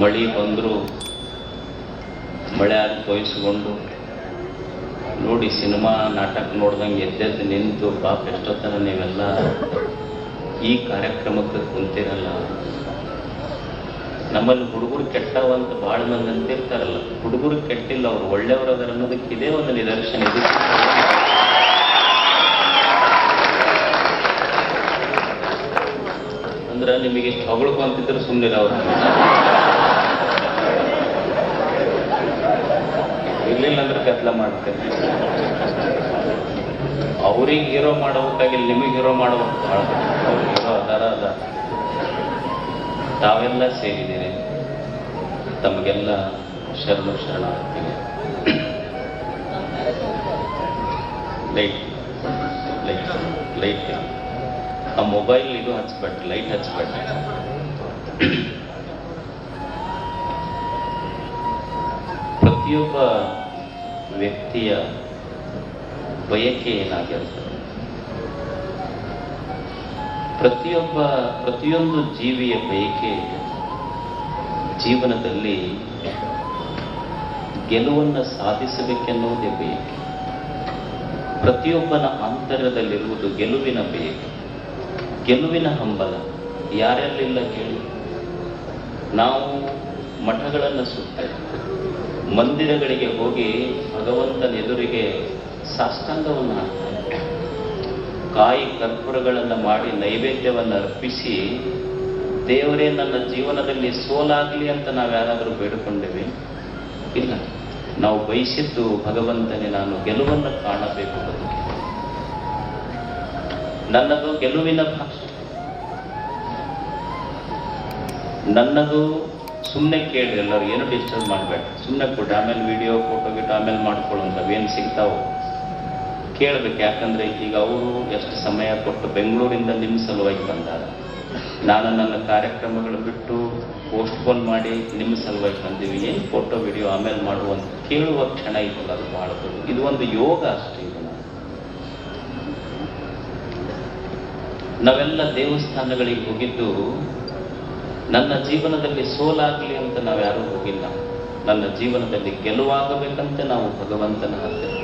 ಮಳೆ ಬಂದರೂ ಮಳೆ ಆಗಿ ತೋಯಿಸ್ಕೊಂಡು ನೋಡಿ ಸಿನಿಮಾ ನಾಟಕ ನೋಡ್ದಂಗೆ ಎದ್ದೆದ್ದು ನಿಂತು ಪಾಪ ಎಷ್ಟೊತ್ತನ ನೀವೆಲ್ಲ ಈ ಕಾರ್ಯಕ್ರಮಕ್ಕೆ ಕುಂತಿರಲ್ಲ. ನಮ್ಮಲ್ಲಿ ಹುಡುಗರು ಕೆಟ್ಟವಂತ ಭಾಳ ಮಂದಿ ಅಂತಿರ್ತಾರಲ್ಲ. ಹುಡುಗರು ಕೆಟ್ಟಿಲ್ಲ, ಅವರು ಅವ್ರು ಅದರ ಅನ್ನೋದಕ್ಕೆ ಇದೇ ಒಂದು ನಿದರ್ಶನ. ಇದೆ ಅಂದ್ರೆ ನಿಮಗೆ ಇಷ್ಟು ಹೊಗಳ್ಕೊಂತಿದ್ರೆ ಸುಮ್ಮನೆ ಅವ್ರು. ಕತ್ಲ ಮಾಡ್ತೇನೆ ಅವ್ರಿಗೆ ಹೀರೋ ಮಾಡಬೇಕಾಗಿಲ್ಲ, ನಿಮಗೆ ಹೀರೋ ಮಾಡಬೇಕು ಭಾಳ ಅವ್ರು ಹೀರೋ ಅದ. ತಾವೆಲ್ಲ ಸೇರಿದ್ದೀರಿ. ತಮಗೆಲ್ಲ ಶರಣು ಶರಣಾರ್ಥಿಗೆ ಲೈಟ್ ಲೈಟ್ ಲೈಟ್ ಆ ಮೊಬೈಲ್ ಇದು ಹಚ್ಬೇಡ್ರಿ ಲೈಟ್ ಹಚ್ಬೇಡ್ರಿ. ಪ್ರತಿಯೊಬ್ಬ ವ್ಯಕ್ತಿಯ ಬಯಕೆ ಏನಾಗಿರುತ್ತದೆ ಪ್ರತಿಯೊಬ್ಬ, ಪ್ರತಿಯೊಂದು ಜೀವಿಯ ಬಯಕೆ ಜೀವನದಲ್ಲಿ ಗೆಲುವನ್ನು ಸಾಧಿಸಬೇಕೆನ್ನುವುದೇ ಬಯಕೆ. ಪ್ರತಿಯೊಬ್ಬನ ಅಂತರದಲ್ಲಿರುವುದು ಗೆಲುವಿನ ಬಯಕೆ. ಗೆಲುವಿನ ಹಂಬಲ. ಯಾರ್ಯಾರಿಲ್ಲ ಕೇಳಿ? ನಾವು ಮಠಗಳನ್ನು ಸುತ್ತೇವೆ. ಮಂದಿರಗಳಿಗೆ ಹೋಗಿ ಭಗವಂತನ ಎದುರಿಗೆ ಸಾಷ್ಟಾಂಗವನ್ನು ಕಾಯಿ ಕರ್ಪೂರಗಳನ್ನು ಮಾಡಿ ನೈವೇದ್ಯವನ್ನು ಅರ್ಪಿಸಿ, ದೇವರೇ ನನ್ನ ಜೀವನದಲ್ಲಿ ಸೋಲಾಗಲಿ ಅಂತ ನಾವು ಯಾರಾದರೂ ಬೇಡಿಕೊಂಡೇವೆ? ಇಲ್ಲ. ನಾವು ಬಯಸಿದ್ದು ಭಗವಂತನೇ ನಾನು ಗೆಲುವನ್ನು ಕಾಣಬೇಕು ನನ್ನದು ಗೆಲುವಿನ ಭಾಷೆ. ನನ್ನದು ಸುಮ್ಮನೆ ಕೇಳಿ ಎಲ್ಲರೂ ಏನು ಡಿಸ್ಟರ್ಬ್ ಮಾಡಬೇಡ. ಸುಮ್ಮನೆ ಕೊಡಿ, ಆಮೇಲೆ ವಿಡಿಯೋ ಫೋಟೋ ಗಿಟೋ ಆಮೇಲೆ ಮಾಡ್ಕೊಳ್ಳುವಂಥವು ಏನು ಸಿಗ್ತಾವೆ. ಕೇಳಬೇಕು, ಯಾಕಂದರೆ ಈಗ ಅವರು ಎಷ್ಟು ಸಮಯ ಕೊಟ್ಟು ಬೆಂಗಳೂರಿಂದ ನಿಮ್ಮ ಸಲುವಾಗಿ ಬಂದಾರ. ನಾನು ನನ್ನ ಕಾರ್ಯಕ್ರಮಗಳು ಬಿಟ್ಟು ಪೋಸ್ಟ್ಪೋನ್ ಮಾಡಿ ನಿಮ್ಮ ಸಲುವಾಗಿ ಬಂದೀವಿ. ಏನು ಫೋಟೋ ವಿಡಿಯೋ ಆಮೇಲೆ ಮಾಡುವಂತ ಕೇಳುವ ಕ್ಷಣ ಇದಲ್ಲ ಅದು ಭಾಳ ಇದು ಒಂದು ಯೋಗ ಅಷ್ಟೇ ಇದು ನಾವೆಲ್ಲ ದೇವಸ್ಥಾನಗಳಿಗೆ ಹೋಗಿದ್ದು ನನ್ನ ಜೀವನದಲ್ಲಿ ಸೋಲಾಗಲಿ ಅಂತ ನಾವು ಹೋಗಿಲ್ಲ. ನನ್ನ ಜೀವನದಲ್ಲಿ ಗೆಲುವಾಗಬೇಕಂತ ನಾವು ಭಗವಂತನ ಹತ್ತಿರ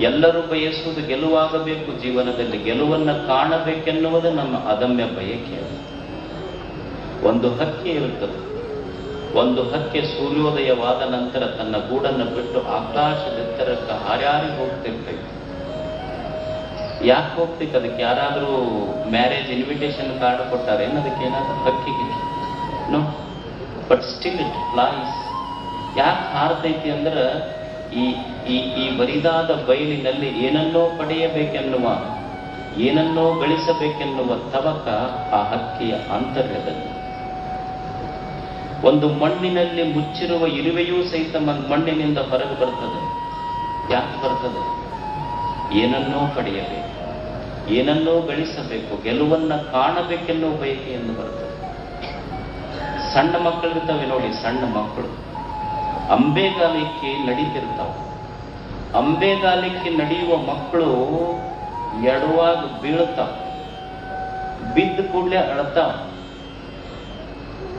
ಎಲ್ಲರೂ ಬಯಸುವುದು ಗೆಲುವಾಗಬೇಕು, ಜೀವನದಲ್ಲಿ ಗೆಲುವನ್ನು ಕಾಣಬೇಕೆನ್ನುವುದು ನಮ್ಮ ಅದಮ್ಯ ಬಯಕೆ ಒಂದು ಹಕ್ಕಿ ಇರುತ್ತದೆ. ಒಂದು ಹಕ್ಕಿ ಸೂರ್ಯೋದಯವಾದ ನಂತರ ತನ್ನ ಗೂಡನ್ನು ಬಿಟ್ಟು ಆಕಾಶದೆತ್ತರಕ್ಕೆ ಹಾರ್ಯಾರಿ ಹೋಗ್ತಿರ್ತೈತೆ ಯಾಕೆ ಹೋಗ್ತಿಕ್ ಅದಕ್ಕೆ ಯಾರಾದರೂ ಮ್ಯಾರೇಜ್ ಇನ್ವಿಟೇಷನ್ ಕಾರ್ಡ್ ಕೊಟ್ಟಾರೆ ಅದಕ್ಕೆ ಏನಾದರೂ ಹಕ್ಕಿಗೆ no but still it flies ಯಾಕೆ ಹಾರತೈತಿ ಅಂದ್ರೆ ಈ ಈ ಈ ಬರಿದಾದ ಬಯಲಿನಲ್ಲಿ ಏನನ್ನೋ ಪಡೆಯಬೇಕೆನ್ನುವ, ಏನನ್ನೋ ಗಳಿಸಬೇಕೆನ್ನುವ ತವಕ ಆ ಹಕ್ಕಿಯ ಆಂತರ್ಯದಲ್ಲಿ. ಒಂದು ಮಣ್ಣಿನಲ್ಲಿ ಮುಚ್ಚಿರುವ ಇರುವೆಯೂ ಸಹಿತ ಮಣ್ಣಿನಿಂದ ಹೊರಗೆ ಬರ್ತದೆ. ಯಾಕೆ ಬರ್ತದೆ? ಏನನ್ನೋ ಪಡೆಯಬೇಕು, ಏನನ್ನೋ ಗಳಿಸಬೇಕು, ಗೆಲುವನ್ನ ಕಾಣಬೇಕೆನ್ನುವ ಬಯಕೆಯನ್ನು ಬರ್ತದೆ. ಸಣ್ಣ ಮಕ್ಕಳಿರ್ತವೆ ನೋಡಿ, ಸಣ್ಣ ಮಕ್ಕಳು ಅಂಬೆಗಾಲಿಕ್ಕೆ ನಡೀತಿರ್ತಾವೆ. ಅಂಬೆಗಾಲಿಕ್ಕೆ ನಡೆಯುವ ಮಕ್ಕಳು ಎಡವಾಗ ಬೀಳ್ತಾವ. ಬಿದ್ದ ಕೂಡಲೇ ಅಳ್ತಾವ.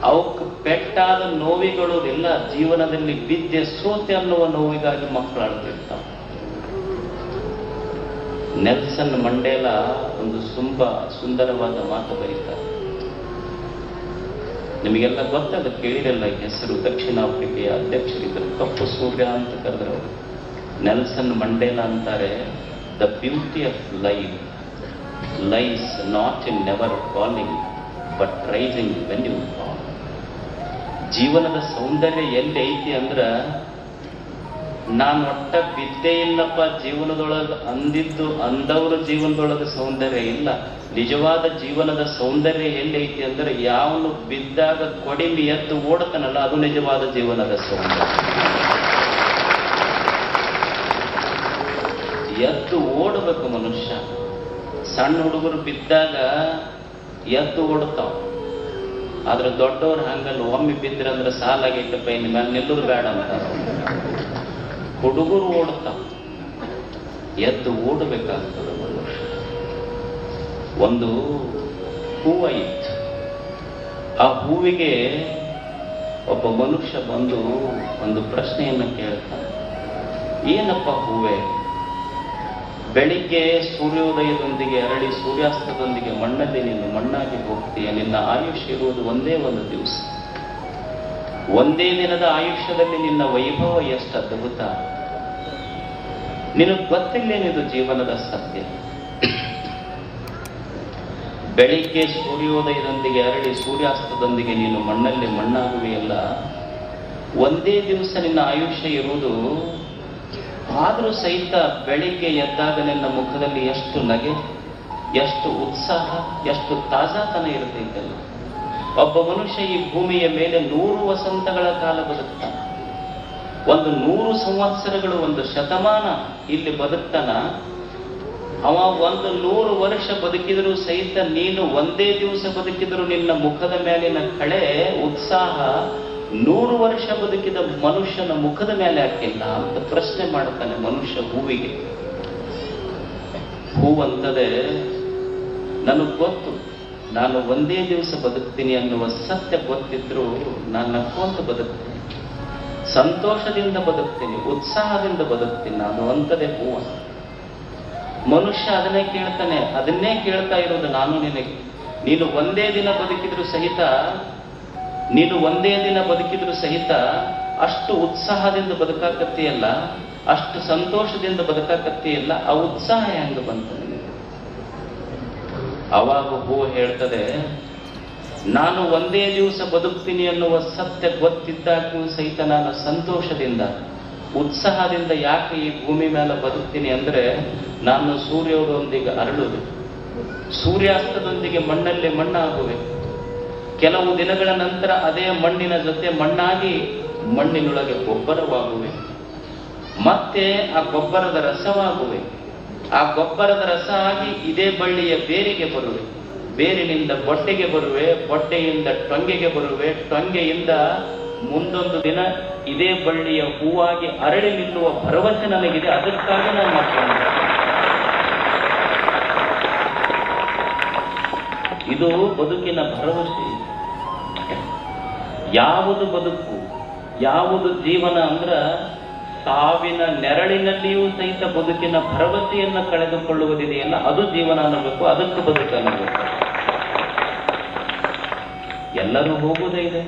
ಅವಕ್ಕೆ ಪೆಟ್ಟಾದ ನೋವಿಗಳು ಎಲ್ಲ ಜೀವನದಲ್ಲಿ ಬಿದ್ದೆ ಸೋತೆ ಅನ್ನುವ ನೋವಿಗಾಗಿ ಮಕ್ಕಳು ಅಳ್ತಿರ್ತಾವ. ನೆಲ್ಸನ್ ಮಂಡೇಲ ಒಂದು ತುಂಬ ಸುಂದರವಾದ ಮಾತು ಬರೀತಾರೆ. ನಿಮಗೆಲ್ಲ ಗೊತ್ತದ ಕೇಳಿರಲ್ಲ ಹೆಸರು ದಕ್ಷಿಣ ಆಫ್ರಿಕೆಯ ಅಧ್ಯಕ್ಷರಿದ್ದರು. ಕಪ್ಪು ಸೂರ್ಯ ಅಂತ ಕರೆದ್ರು ನೆಲ್ಸನ್ ಮಂಡೇಲ ಅಂತಾರೆ, the beauty of life lies not in never falling, but rising when you fall. ಜೀವನದ ಸೌಂದರ್ಯ ಎಲ್ಲಿ ಐತಿ ಅಂದ್ರ ನಾನು ಒಟ್ಟ ಬಿದ್ದೆ ಇಲ್ಲಪ್ಪ ಜೀವನದೊಳಗೆ ಅಂದಿದ್ದು ಅಂದವ್ರ ಜೀವನದೊಳಗೆ ಸೌಂದರ್ಯ ಇಲ್ಲ. ನಿಜವಾದ ಜೀವನದ ಸೌಂದರ್ಯ ಎಲ್ಲಿ ಐತಿ ಅಂದ್ರೆ ಯಾವನು ಬಿದ್ದಾಗ ಕೊಡಿಮಿ ಎದ್ದು ಓಡ್ತಾನಲ್ಲ, ಅದು ನಿಜವಾದ ಜೀವನದ ಸೌಂದರ್ಯ. ಎದ್ದು ಓಡಬೇಕು ಮನುಷ್ಯ. ಸಣ್ಣ ಹುಡುಗರು ಬಿದ್ದಾಗ ಎದ್ದು ಓಡ್ತಾವ. ಆದ್ರೆ ದೊಡ್ಡವ್ರು ಹಂಗಲ್ಲ, ಒಮ್ಮೆ ಬಿದ್ರಂದ್ರೆ ಸಾಲಾಗೈತಪ್ಪ ಇನ್ನು ಮೇಲೆ ನಿಲ್ಲುದು ಬೇಡ ಅಂತಾರ ಹುಡುಗರು ಓಡ್ತಾವ ಎದ್ದು ಓಡಬೇಕಾಗ್ತದೆ ಮನುಷ್ಯ ಒಂದು ಹೂವ ಇತ್ತು. ಆ ಹೂವಿಗೆ ಒಬ್ಬ ಮನುಷ್ಯ ಬಂದು ಒಂದು ಪ್ರಶ್ನೆಯನ್ನು ಕೇಳ್ತಾನೆ ಏನಪ್ಪ ಹೂವೆ? ಬೆಳಿಗ್ಗೆ ಸೂರ್ಯೋದಯದೊಂದಿಗೆ ಅರಳಿ ಸೂರ್ಯಾಸ್ತದೊಂದಿಗೆ ಮಣ್ಣಲ್ಲಿ ನೀನು ಮಣ್ಣಾಗಿ ಹೋಗ್ತೀಯ, ನಿನ್ನ ಆಯುಷ್ಯ ಇರುವುದು ಒಂದೇ ಒಂದು ದಿವಸ. ಒಂದೇ ದಿನದ ಆಯುಷ್ಯದಲ್ಲಿ ನಿನ್ನ ವೈಭವ ಎಷ್ಟು ಅದ್ಭುತ. ನಿನಗೆ ಗೊತ್ತಿಲ್ಲೇನಿದು ಜೀವನದ ಸತ್ಯ. ಬೆಳಿಗ್ಗೆ ಸೂರ್ಯೋದಯದೊಂದಿಗೆ ಅರಳಿ ಸೂರ್ಯಾಸ್ತದೊಂದಿಗೆ ನೀನು ಮಣ್ಣಲ್ಲಿ ಮಣ್ಣಾಗುವೆಯಲ್ಲ. ಒಂದೇ ದಿವಸ ನಿನ್ನ ಆಯುಷ್ಯ ಇರುವುದು. ಆದರೂ ಸಹಿತ ಬೆಳಿಗ್ಗೆ ಎದ್ದಾಗ ನಿನ್ನ ಮುಖದಲ್ಲಿ ಎಷ್ಟು ನಗೆ, ಎಷ್ಟು ಉತ್ಸಾಹ, ಎಷ್ಟು ತಾಜಾತನ ಇರತೈತಲ್ಲ. ಒಬ್ಬ ಮನುಷ್ಯ ಈ ಭೂಮಿಯ ಮೇಲೆ ನೂರು ವಸಂತಗಳ ಕಾಲ ಬದುಕ್ತಾನ. ಒಂದು ನೂರು ಸಂವತ್ಸರಗಳು, ಒಂದು ಶತಮಾನ ಇಲ್ಲಿ ಬದುಕ್ತಾನ. ಅವ ಒಂದು ನೂರು ವರ್ಷ ಬದುಕಿದರೂ ಸಹಿತ ನೀನು ಒಂದೇ ದಿವಸ ಬದುಕಿದರೂ ನಿನ್ನ ಮುಖದ ಮೇಲಿನ ಕಳೆ ಉತ್ಸಾಹ ನೂರು ವರ್ಷ ಬದುಕಿದ ಮನುಷ್ಯನ ಮುಖದ ಮೇಲೆ ಹಾಕಿಲ್ಲ ಅಂತ ಪ್ರಶ್ನೆ ಮಾಡ್ತಾನೆ ಮನುಷ್ಯ ಹೂವಿಗೆ. ಹೂವಂತದೆ, ನನಗೆ ಗೊತ್ತು. ನಾನು ಒಂದೇ ದಿವಸ ಬದುಕ್ತೀನಿ ಅನ್ನುವ ಸತ್ಯ ಗೊತ್ತಿದ್ರು ನಾನು ನಕ್ಕೊಂತ ಬದುಕ್ತೀನಿ. ಸಂತೋಷದಿಂದ ಬದುಕ್ತೀನಿ, ಉತ್ಸಾಹದಿಂದ ಬದುಕ್ತೀನಿ. ನಾನು ಅಂತದೇ ಹೂವ. ಮನುಷ್ಯ ಅದನ್ನೇ ಕೇಳ್ತಾನೆ, ಅದನ್ನೇ ಕೇಳ್ತಾ ಇರೋದು ನಾನು ನಿನಗೆ. ನೀನು ಒಂದೇ ದಿನ ಬದುಕಿದ್ರು ಸಹಿತ, ನೀನು ಒಂದೇ ದಿನ ಬದುಕಿದ್ರು ಸಹಿತ ಅಷ್ಟು ಉತ್ಸಾಹದಿಂದ ಬದುಕಾಕತ್ತೀಯಲ್ಲ, ಅಷ್ಟು ಸಂತೋಷದಿಂದ ಬದುಕಾಕತ್ತೀಯಲ್ಲ, ಆ ಉತ್ಸಾಹ ಹೆಂಗ ಬಂತು ಅವಾಗ ಹೂ ಹೇಳ್ತದೆ, ನಾನು ಒಂದೇ ದಿವಸ ಬದುಕ್ತೀನಿ ಅನ್ನುವ ಸತ್ಯ ಗೊತ್ತಿದ್ದಾಗೂ ಸಹಿತ ನಾನು ಸಂತೋಷದಿಂದ, ಉತ್ಸಾಹದಿಂದ ಯಾಕೆ ಈ ಭೂಮಿ ಮೇಲೆ ಬದುಕ್ತೀನಿ ಅಂದರೆ, ನಾನು ಸೂರ್ಯರೊಂದಿಗೆ ಅರಳುವೆ. ಸೂರ್ಯಾಸ್ತದೊಂದಿಗೆ ಮಣ್ಣಲ್ಲಿ ಮಣ್ಣಾಗುವೆ. ಕೆಲವು ದಿನಗಳ ನಂತರ ಅದೇ ಮಣ್ಣಿನ ಜೊತೆ ಮಣ್ಣಾಗಿ ಮಣ್ಣಿನೊಳಗೆ ಗೊಬ್ಬರವಾಗುವೆ. ಮತ್ತೆ ಆ ಗೊಬ್ಬರದ ರಸವಾಗುವೆ. ಆ ಗೊಬ್ಬರದ ರಸ ಆಗಿ ಇದೇ ಬಳ್ಳಿಯ ಬೇರಿಗೆ ಬರುವೆ. ಬೇರಿನಿಂದ ಬೊಟ್ಟೆಗೆ ಬರುವೆ, ಬೊಟ್ಟೆಯಿಂದ ಟೊಂಗೆಗೆ ಬರುವೆ, ಟೊಂಗೆಯಿಂದ ಮುಂದೊಂದು ದಿನ ಇದೇ ಬಳ್ಳಿಯ ಹೂವಾಗಿ ಅರಳಿ ನಿಲ್ಲುವ ಭರವಸೆ ನನಗಿದೆ, ಅದಕ್ಕಾಗಿ ನಾನು ಮಾಡ್ತೇನೆ. ಇದು ಬದುಕಿನ ಭರವಸೆ. ಯಾವುದು ಬದುಕು, ಯಾವುದು ಜೀವನ ಅಂದ್ರ ಸಾವಿನ ನೆರಳಿನಲ್ಲಿಯೂ ಸಹಿತ ಬದುಕಿನ ಭರವಸೆಯನ್ನು ಕಳೆದುಕೊಳ್ಳುವುದಿದೆಯಲ್ಲ ಅದು ಜೀವನ ಅನ್ನಬೇಕು, ಅದಕ್ಕೆ ಬದುಕು ಅನ್ನಬೇಕು. ಎಲ್ಲರೂ ಹೋಗುವುದೇ ಇದೆ.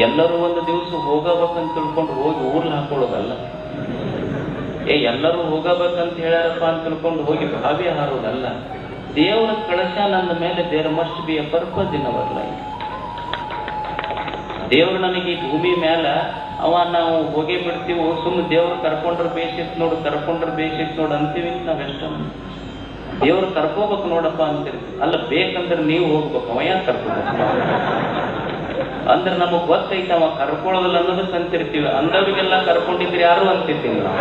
ಎಲ್ಲರೂ ಒಂದು ದಿವಸ ಹೋಗಬೇಕಂತ ತಿಳ್ಕೊಂಡು ಹೋಗಿ ಊರ್ಲ್ ಹಾಕೊಳ್ಳೋದಲ್ಲ. ಏ, ಎಲ್ಲರೂ ಹೋಗಬೇಕಂತ ಹೇಳ್ಯಾರಪ್ಪ ಅಂತ ತಿಳ್ಕೊಂಡು ಹೋಗಿ ಭಾವಿ ಹಾರೋದಲ್ಲ. ದೇವರ ಕಳಶ ನನ್ನ ಮೇಲೆ there must be a purpose in our life ದೇವ್ರು ನನಗೆ ಈ ಭೂಮಿ ಮ್ಯಾಲ, ಅವ ನಾವು ಹೋಗೇ ಬಿಡ್ತೀವಿ ಸುಮ್ಮನೆ ದೇವ್ರು ಕರ್ಕೊಂಡ್ರ ಬೇಸಿತ್ ನೋಡು, ಕರ್ಕೊಂಡ್ರ ಬೇಸಿತ್ ನೋಡು ಅಂತೀವಿ ನಾವೆಷ್ಟ ದೇವ್ರು ಕರ್ಕೋಬೇಕು ನೋಡಪ್ಪ ಅಂತಿರ್ತೀವಿ ಅಲ್ಲ, ಬೇಕಂದ್ರೆ ನೀವು ಹೋಗ್ಬೇಕು, ಅವ ಯಾಕೆ ಕರ್ಕೋಬೇಕು? ಅಂದ್ರೆ ನಮಗ್ ಗೊತ್ತೈತೆ, ಅವ ಕರ್ಕೊಳ್ಳೋದಿಲ್ಲ ಅನ್ನೋದಕ್ಕೆ ಅಂತಿರ್ತೀವಿ. ಅಂದವ್ರಿಗೆಲ್ಲ ಕರ್ಕೊಂಡಿದ್ರೆ ಯಾರು ಅಂತಿರ್ತೀವಿ ನಾವು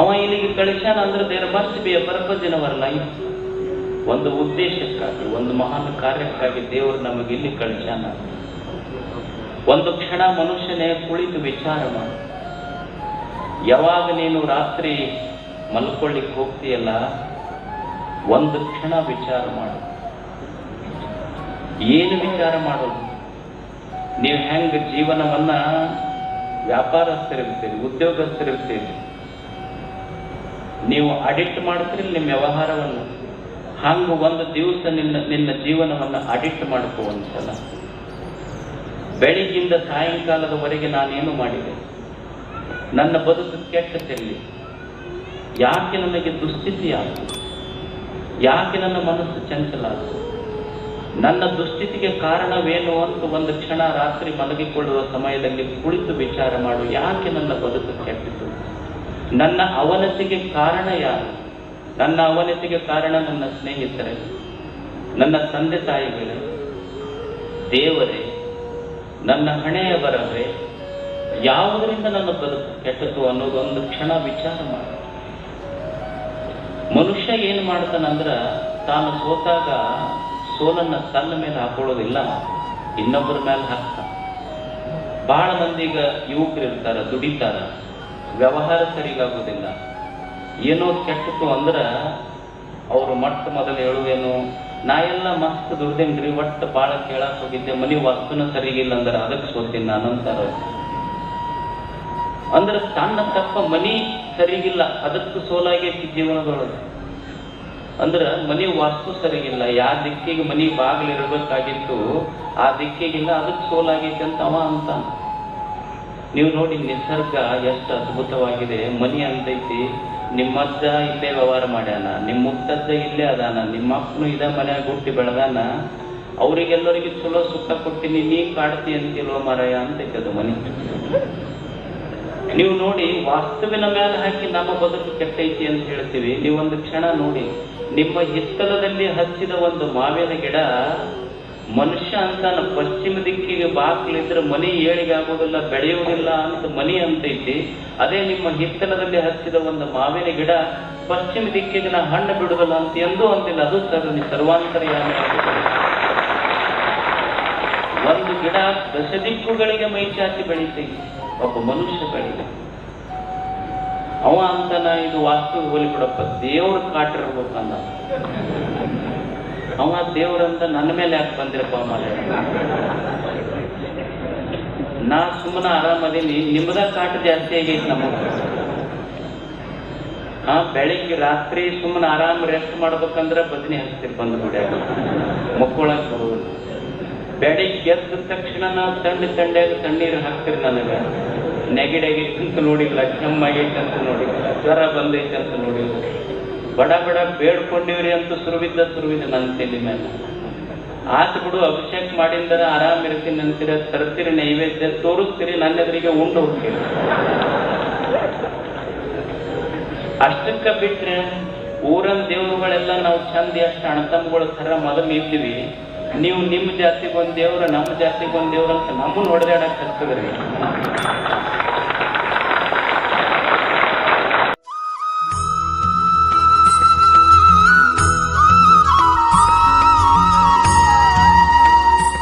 ಅವ ಇಲ್ಲಿಗೆ ಕಳಿಸ್ಯಾನ ಅಂದ್ರೆ there must be a purpose in life ಒಂದು ಉದ್ದೇಶಕ್ಕಾಗಿ, ಒಂದು ಮಹಾನ್ ಕಾರ್ಯಕ್ಕಾಗಿ ದೇವರು ನಮಗೆ ಇಲ್ಲಿ ಕಳಿಸ್ಯಾನ. ಒಂದು ಕ್ಷಣ ಮನುಷ್ಯನೇ ಕುಳಿತು ವಿಚಾರ ಮಾಡು. ಯಾವಾಗ ನೀನು ರಾತ್ರಿ ಮಲ್ಕೊಳ್ಳಿಕ್ಕೆ ಹೋಗ್ತೀಯಲ್ಲ, ಒಂದು ಕ್ಷಣ ವಿಚಾರ ಮಾಡು. ಏನು ವಿಚಾರ ಮಾಡೋದು? ನೀವು ಹೆಂಗ ಜೀವನವನ್ನ ವ್ಯಾಪಾರಸ್ಥರಿರ್ತೀರಿ, ಉದ್ಯೋಗಸ್ಥರಿರ್ತೀರಿ? ನೀವು ಅಡಿಕ್ಟ್ ಮಾಡ್ತೀರಿ ನಿಮ್ಮ ವ್ಯವಹಾರವನ್ನು? ಹಂಗ ಒಂದು ದಿವಸ ನಿನ್ನ ನಿನ್ನ ಜೀವನವನ್ನು ಅಡಿಕ್ಟ್ ಮಾಡ್ಕೋ ಒಂದ್ಸಲ ಬೆಳಿಗ್ಗಿಂದ ಸಾಯಂಕಾಲದವರೆಗೆ ನಾನೇನು ಮಾಡಿದೆ? ನನ್ನ ಬದುಕು ಕೆಟ್ಟದಲ್ಲಿ ಯಾಕೆ ನನಗೆ ದುಸ್ಥಿತಿ ಆಯಿತು ಯಾಕೆ ನನ್ನ ಮನಸ್ಸು ಚಂಚಲ ಆಯಿತು ನನ್ನ ದುಸ್ಥಿತಿಗೆ ಕಾರಣವೇನು ಅಂತ ಒಂದು ಕ್ಷಣ ರಾತ್ರಿ ಮಲಗಿಕೊಳ್ಳುವ ಸಮಯದಲ್ಲಿ ಕುಳಿತು ವಿಚಾರ ಮಾಡು, ಯಾಕೆ ನನ್ನ ಬದುಕು ಕೆಟ್ಟಿತು? ನನ್ನ ಅವನತಿಗೆ ಕಾರಣ ಯಾರು? ನನ್ನ ಅವನತಿಗೆ ಕಾರಣ ನನ್ನ ಸ್ನೇಹಿತರೆ, ನನ್ನ ತಂದೆ ತಾಯಿಗಳೇ, ದೇವರೇ, ನನ್ನ ಹಣೆಯ ಬರವೇ ಯಾವುದರಿಂದ ನನ್ನ ಬದುಕು ಕೆಟ್ಟತು ಅನ್ನೋದೊಂದು ಕ್ಷಣ ವಿಚಾರ ಮಾಡ. ಮನುಷ್ಯ ಏನು ಮಾಡ್ತಾನಂದ್ರ ತಾನು ಸೋತಾಗ ಸೋಲನ್ನ ತನ್ನ ಮೇಲೆ ಹಾಕೊಳ್ಳೋದಿಲ್ಲ, ಇನ್ನೊಬ್ಬರ ಮೇಲೆ ಹಾಕ್ತಾನ. ಬಹಳ ಮಂದಿಗ ಯುವಕರು ಇರ್ತಾರ ದುಡಿತಾರ, ವ್ಯವಹಾರ ಸರಿಗಾಗೋದಿಲ್ಲ. ಏನೋ ಕೆಟ್ಟಿತು ಅಂದ್ರೆ ಅವರು ಮಟ್ಟ ಮೊದಲು ಹೇಳುವೇನು, ನಾ ಎಲ್ಲ ಮಸ್ತ್ ದುಡ್ದೇನ್ರಿ ಒಟ್ಟು ಭಾಳ ಕೇಳಕ್ ಹೋಗಿದ್ದೆ, ಮನಿ ವಸ್ತುನ ಸರಿಗಿಲ್ಲ ಅಂದ್ರೆ, ಅದಕ್ಕೆ ಸೋತೀನಿ ನಾನು ಅಂತಾರ. ಅಂದ್ರೆ ತನ್ನ ತಪ್ಪ ಮನಿ ಸರಿಗಿಲ್ಲ, ಅದಕ್ಕೂ ಸೋಲಾಗೈತಿ ಜೀವನದೊಳಗೆ ಅಂದ್ರ ಮನಿ ವಾಸ್ತು ಸರಿಗಿಲ್ಲ ಯಾವ ದಿಕ್ಕಿಗೆ ಮನಿ ಬಾಗಿಲು ಇರಬೇಕಾಗಿತ್ತು, ಆ ದಿಕ್ಕಿಗಿಲ್ಲ, ಅದಕ್ಕೆ ಸೋಲಾಗೈತಿ ಅಂತ ಅವ ಅಂತ ನೀವು ನೋಡಿ ನಿಸರ್ಗ ಎಷ್ಟು ಅದ್ಭುತವಾಗಿದೆ, ಮನಿ ಅಂತೈತಿ ನಿಮ್ಮ ಅಜ್ಜ ಇಲ್ಲೇ ವ್ಯವಹಾರ ಮಾಡ್ಯಾನ, ನಿಮ್ಮ ಮುತ್ತಜ್ಜ ಇಲ್ಲೇ ಅದಾನ, ನಿಮ್ಮ ಅಪ್ಪನು ಇದ ಮನ್ಯಾಗ ಹುಟ್ಟಿ ಬೆಳೆದಾನ, ಅವ್ರಿಗೆಲ್ಲರಿಗೂ ಚಲೋ ಸುಖ ಕೊಟ್ಟಿನಿ ನೀ ಕಾಡ್ತಿ ಅಂತಿಲ್ವ ಮರಯ ಅಂತ ಅದು ಮನಿ. ನೀವು ನೋಡಿ ವಾಸ್ತವಿನ ಮೇಲೆ ಹಾಕಿ ನಮ್ಮ ಬದುಕು ಕೆಟ್ಟೈತಿ ಅಂತ ಹೇಳ್ತೀವಿ. ನೀವೊಂದು ಕ್ಷಣ ನೋಡಿ, ನಿಮ್ಮ ಹಿತ್ತಲದಲ್ಲಿ ಹಚ್ಚಿದ ಒಂದು ಮಾವಿನ ಗಿಡ ಮನುಷ್ಯ ಅಂತಾನ ಪಶ್ಚಿಮ ದಿಕ್ಕಿಗೆ ಬಾಕ್ಲಿದ್ರೆ ಮನಿ ಏಳಿಗೆ ಆಗೋದಿಲ್ಲ, ಬೆಳೆಯುವುದಿಲ್ಲ ಅಂತ ಮನಿ ಅಂತೈತಿ ಅದೇ ನಿಮ್ಮ ಹಿತ್ತಲದಲ್ಲಿ ಹಚ್ಚಿದ ಒಂದು ಮಾವಿನ ಗಿಡ ಪಶ್ಚಿಮ ದಿಕ್ಕಿಗೆ ನಾ ಹಣ್ಣು ಬಿಡುವುದಿಲ್ಲ ಅಂತ ಎಂದೂ ಅಂತಿಲ್ಲ. ಅದು ಸರ್ ಸರ್ವಾಂತರ್ಯಾಮಿ ಒಂದು ಗಿಡ ದಶ ದಿಕ್ಕುಗಳಿಗೆ ಮೈ ಚಾಚಿ ಬೆಳಿತೈತಿ ಒಬ್ಬ ಮನುಷ್ಯ ಬೆಳಿತ. ಅವ ಅಂತಾನ ಇದು ವಾಸ್ತು ಹೋಲಿ ಬಿಡಪ್ಪ ದೇವ್ರ ಕಾಟಿರ್ಬೇಕಂದ ಅವ ದೇವ್ರಂತ ನನ್ನ ಮೇಲೆ ಯಾಕೆ ಬಂದಿರಪ್ಪ ಮಾಲೆ ನಾ ಸುಮ್ಮನೆ ಆರಾಮದೀನಿ ನಿಮ್ಮದ ಕಾಟ ಜಾಸ್ತಿ ಆಗೈತಿ ನಮಗ. ಹಾ ಬೆಳಿಗ್ಗೆ ರಾತ್ರಿ ಸುಮ್ಮನೆ ಆರಾಮ್ ರೆಸ್ಟ್ ಮಾಡ್ಬೇಕಂದ್ರೆ ಬದನಿ ಹಚ್ತಿರ್ ಬಂದು ಗುಡಿಯಾಗ ಮಕ್ಕಳಂಗ್ ಬರೋದು ಬೆಳಿಗ್ಗೆ ಎದ್ದ ತಕ್ಷಣ ನಾವು ತಂಡ ತಂಡ್ಯಾಗ ತಣ್ಣೀರು ಹಾಕ್ತಿರ್ ನನಗ. ನೆಗಡಿ ಆಗೈತಿ ಅಂತ ನೋಡಿಲ್ಲ ಕೆಮ್ಮಾಗೈತೆ ಅಂತ ನೋಡಿಲ್ಲ, ಜ್ವರ ಬಂದೈತಿ ಅಂತ ನೋಡಿಲ್ಲ. ಬಡ ಬಡ ಬೇಡ್ಕೊಂಡಿವ್ರಿ ಅಂತ ಸುರುವಿದ್ದ ಸುರುವಿದೆ ನನ್ನ ತಲೆ ಮೇಲೆ ಆತು ಬಿಡು, ಅಭಿಷೇಕ್ ಮಾಡಿಂದರ ಆರಾಮ್ ಇರ್ತೀನಿ ಅಂತೀರ, ತರ್ತೀರಿ ನೈವೇದ್ಯ ತೋರಿಸ್ತೀರಿ, ನನ್ನ ಎದುರಿಗೆ ಉಂಡು ಹೋಗ್ತೀರಿ. ಅಷ್ಟಕ್ಕ ಬಿಟ್ರೆ ಊರನ್ ದೇವರುಗಳೆಲ್ಲ ನಾವು ಚಂದ ಎಷ್ಟು ಅಣತಮ್ಗಳು ಥರ ಮೊದಲು ಇದ್ದೀವಿ. ನೀವು ನಿಮ್ಮ ಜಾತಿಗೊಂದ್ ದೇವ್ರ ನಮ್ಮ ಜಾತಿಗೊಂದ್ ದೇವ್ರ ಅಂತ ನಮ್ಮನ್ನ ಹೊಡೆದಾಡಕ್ ಹತ್ತದ್ರಿ.